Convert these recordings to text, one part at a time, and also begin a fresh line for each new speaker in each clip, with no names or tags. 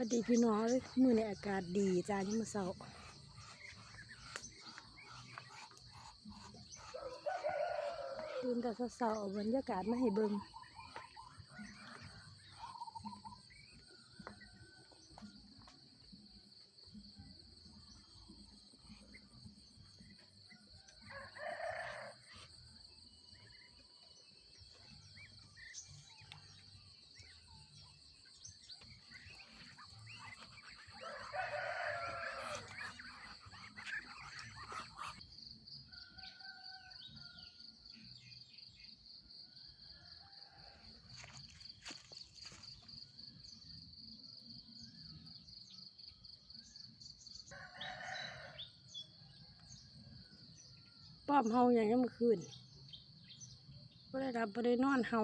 วัสดีพี่น้องมือในอากาศดีจ้าที่มื้อเช้าตื่นแต่เช้าๆเอาบรรยากาศมาให้เบิ่ง ป้อมเฮาอย่างยังเมื่อคืนบ่ได้รับบ่ได้นอนเฮา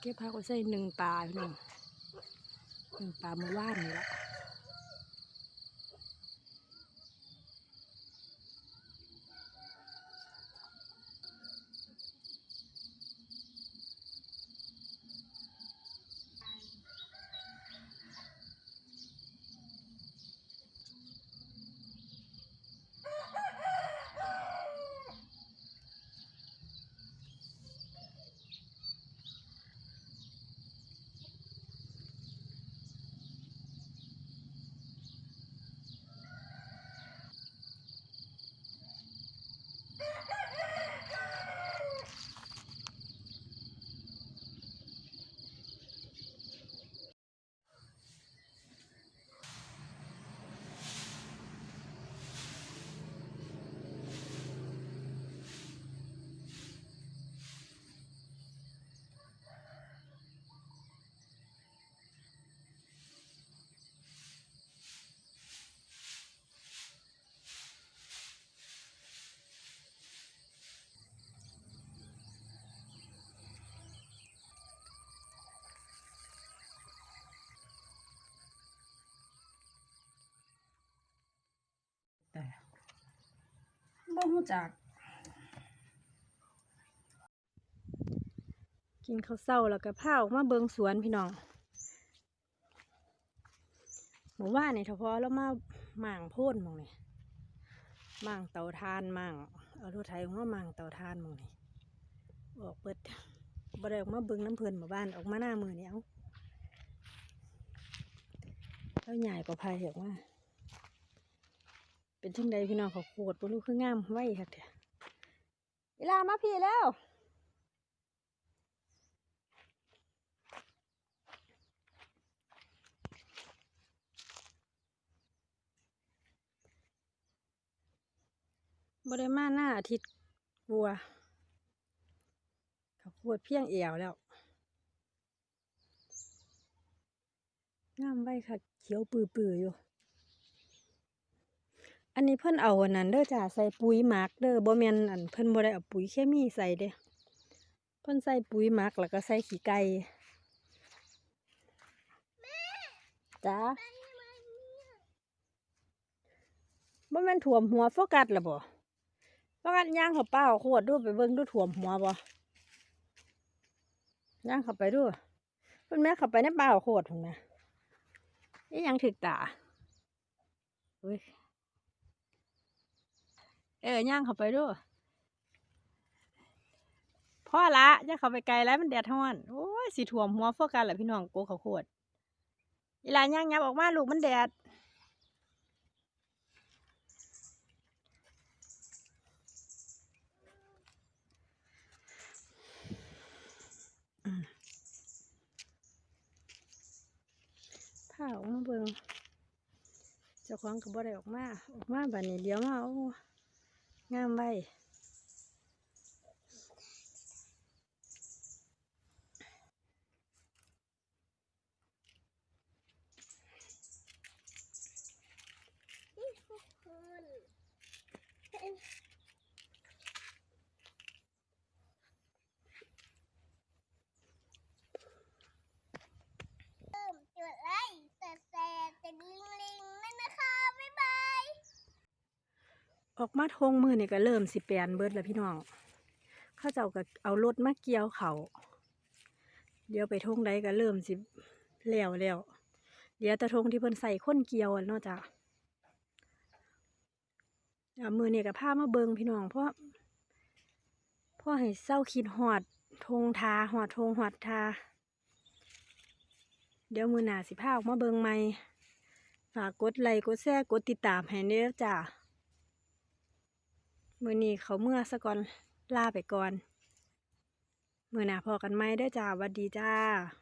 เก็บผักไว้ใส่หนึ่งปลาพี่น้องหนึ่งปลาเมื่อวานนี่ละ แต่ จักกินข้าวเช้าแล้วก็พาออกมาเบิงสวนพี่น้องหมู่บ้านนี่เฉพาะแล้วมาหม่างโพ่นมองนี่หม่างเตาทานหม่างเอารถไถออกมาหม่างเตาทานมองนี่ออกเปิดบ่ได้ออกมาเบิงน้ำเพลินหมู่บ้านออกมาหน้ามือเนี่เอาแล้วใหญ่กว่าพายออกมา เป็นจังใดพี่น้องเขาโคตรบ่รู้คืองามไว้ค่ะเถอะเวลามาพี่แล้วบ่ได้มาหน้าอาทิตย์กลัวเขาโคตรเพียงเอวแล้วงามไว้ค่ะ เขียวปื้อๆอยู่ อันนี้เพิ่นเอาอันนั้นเด้อจ้าใส่ปุ๋ยหมักเด้อบ่แม่นอันเพิ่นบ่ได้เอาปุ๋ยเคมีใส่เด้เพิ่นใส่ปุ๋ยหมักแล้วก็ใส่ขี้ไก่จ้าบ่แม่นถ่วมหัวโฟกัสล่ะบ่โฟกัสย่างเขาเป้าโคตรดูไปเบิ่งดูถ่วมหัวบ่ย่างเข้าไปดูเพิ่นแม่เข้าไปในเป้าโคตรพุ่นน่อีหยังถึกตาเฮ้ย เออย่างเข้าไปด้วยพ่อละอย่าเข้าไปไกลแล้วมันแดดท้อน โอ้ยสีถ่วมหัวโฟกันแหละพี่น้องโกเขาวโคตรเวลาย่างยับออกมาลูกมันแดดผ้าออกมาเบิ่งเจ้าของก็บ่ได้ออกมา ออกมาบัดนี้เดี๋ยวมาโอ้ งามไว้ ออกมาทงมือนี่ก็เริ่มสิแปลนเบิดแล้วพี่น้องเข้าเจ้าก็เอารถมาเกี่ยวเขาเดี๋ยวไปทงใดก็เริ่มสิแล้วแล้วเดี๋ยวตะทงที่เพิ่นใส่ค้นเกี่ยวเนาะจ้ะอ่ามือเนี่ยก็พามาเบิงพี่น้องเพราะเพราะให้เศร้าคิดหอดทงทาหอดทงหอดทา เดี๋ยวมือหนาสิพาออกมาเบิงใหม่ฝากกดไลค์กดแชร์กดติดตามให้เด้อจ้ะ มือนี้เขาเมื่อสะก่อนลาไปก่อน มือหนาพอกันไหมเด้อจ้าวัดดีจ้า